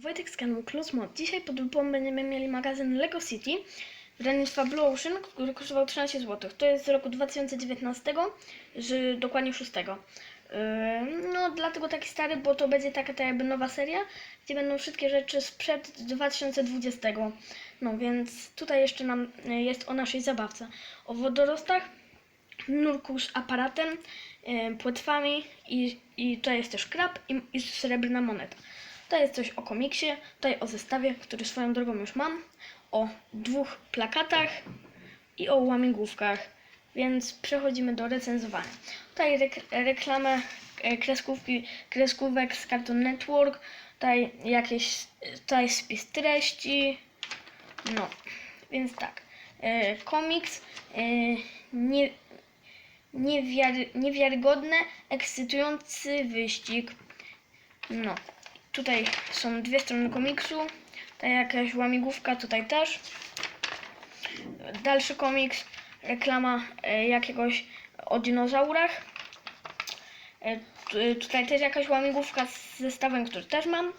Wojtek z kanału Close Mod. Dzisiaj pod lupą będziemy mieli magazyn Lego City wydawnictwa Blue Ocean, który kosztował 13 zł. To jest z roku 2019, z dokładnie 6. Yy, No, dlatego taki stary, bo to będzie taka tak jakby nowa seria, gdzie będą wszystkie rzeczy sprzed 2020. No, więc tutaj jeszcze nam y, jest o naszej zabawce. O wodorostach, nurku z aparatem, yy, płetwami i, i to jest też krab i, i srebrna moneta. To jest coś o komiksie, tutaj o zestawie, który swoją drogą już mam, o dwóch plakatach i o łamigłówkach, więc przechodzimy do recenzowania. Tutaj rek- reklamę e, kreskówki, kreskówek z Cartoon Network, tutaj jakieś, tutaj spis treści, no, więc tak, e, komiks, e, nie, niewiary, niewiarygodny, ekscytujący wyścig, no, tutaj są dwie strony komiksu, tutaj jakaś łamigłówka, tutaj też. Dalszy komiks, reklama e, jakiegoś o dinozaurach. E, tu- tutaj też jakaś łamigłówka z zestawem, który też mam.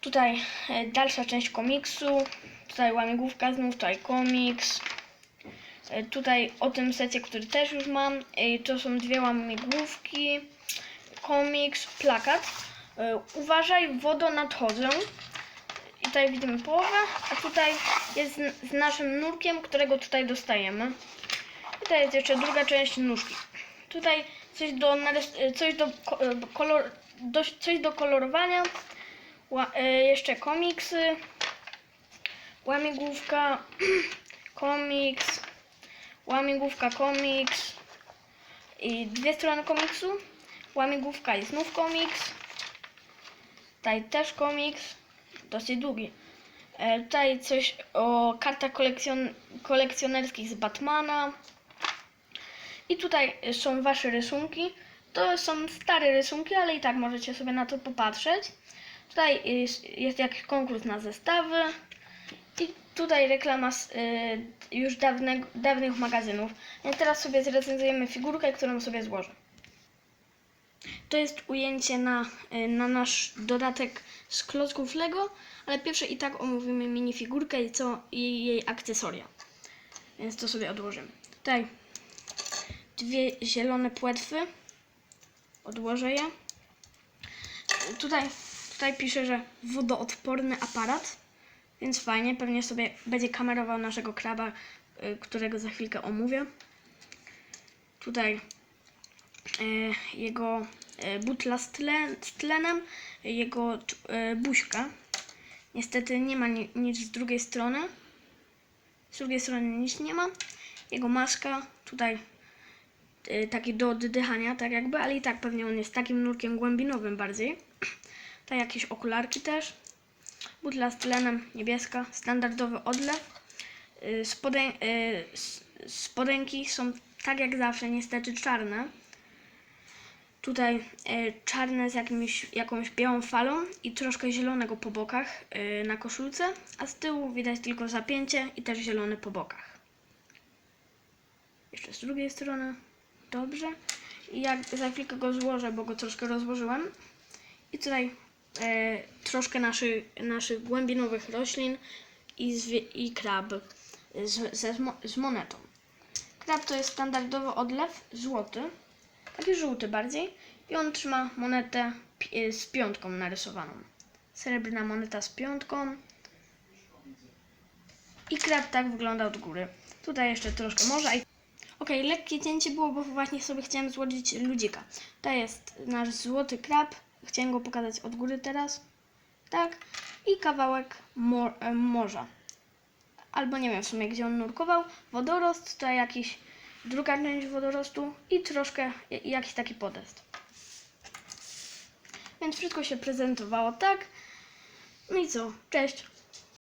Tutaj e, dalsza część komiksu, tutaj łamigłówka znów, tutaj komiks. E, Tutaj o tym secie, który też już mam. E, To są dwie łamigłówki, komiks, plakat. E, Uważaj, wodo nadchodzą. I tutaj widzimy połowę, a tutaj jest z, naszym nurkiem, którego tutaj dostajemy. Tutaj jest jeszcze druga część nóżki. Tutaj coś do, e, coś do, e, kolor, do, coś do kolorowania. Jeszcze komiksy. Łamigłówka, komiks, łamigłówka, komiks i dwie strony komiksu. Łamigłówka i znów komiks. Tutaj też komiks, dosyć długi. E, tutaj coś o kartach kolekcjon kolekcjonerskich z Batmana. I tutaj są wasze rysunki. To są stare rysunki, ale i tak możecie sobie na to popatrzeć. Tutaj jest, jest jakiś konkurs na zestawy. I tutaj reklama z y, już dawnych magazynów. Więc teraz sobie zrecenzujemy figurkę, którą sobie złożę. To jest ujęcie na, y, na nasz dodatek z klocków Lego, ale pierwsze i tak omówimy minifigurkę i, co, i jej akcesoria. Więc to sobie odłożymy. Tutaj dwie zielone płetwy. Odłożę je. Tutaj, tutaj pisze, że wodoodporny aparat, więc fajnie. Pewnie sobie będzie kamerował naszego kraba, y, którego za chwilkę omówię. Tutaj jego e, butla z, tlen, z tlenem, jego e, buźka. Niestety nie ma ni- nic z drugiej strony. Z drugiej strony nic nie ma. Jego maska, tutaj e, taki do oddychania, tak jakby, ale i tak pewnie on jest takim nurkiem głębinowym bardziej. Tutaj jakieś okularki też. Butla z tlenem, niebieska, standardowy odlew. Y, Spode, y, s- spodenki są tak jak zawsze, niestety czarne. Tutaj y, czarne z jakimś, jakąś białą falą i troszkę zielonego po bokach y, na koszulce, a z tyłu widać tylko zapięcie i też zielony po bokach. Jeszcze z drugiej strony. Dobrze. I jak za chwilkę go złożę, bo go troszkę rozłożyłem. I tutaj e, troszkę naszy, naszych głębinowych roślin i, zwie, i krab z, ze, z monetą. Krab to jest standardowy odlew, złoty, taki żółty bardziej i on trzyma monetę e, z piątką narysowaną. Srebrna moneta z piątką i krab tak wygląda od góry. Tutaj jeszcze troszkę morza i Okej, lekkie cięcie było, bo właśnie sobie chciałem złożyć ludzika. To jest nasz złoty krab. Chciałem go pokazać od góry teraz. Tak. I kawałek mor- e, morza. Albo nie wiem w sumie, gdzie on nurkował. Wodorost, to jakiś druga część wodorostu i troszkę jakiś taki podest. Więc wszystko się prezentowało tak. No i co? Cześć.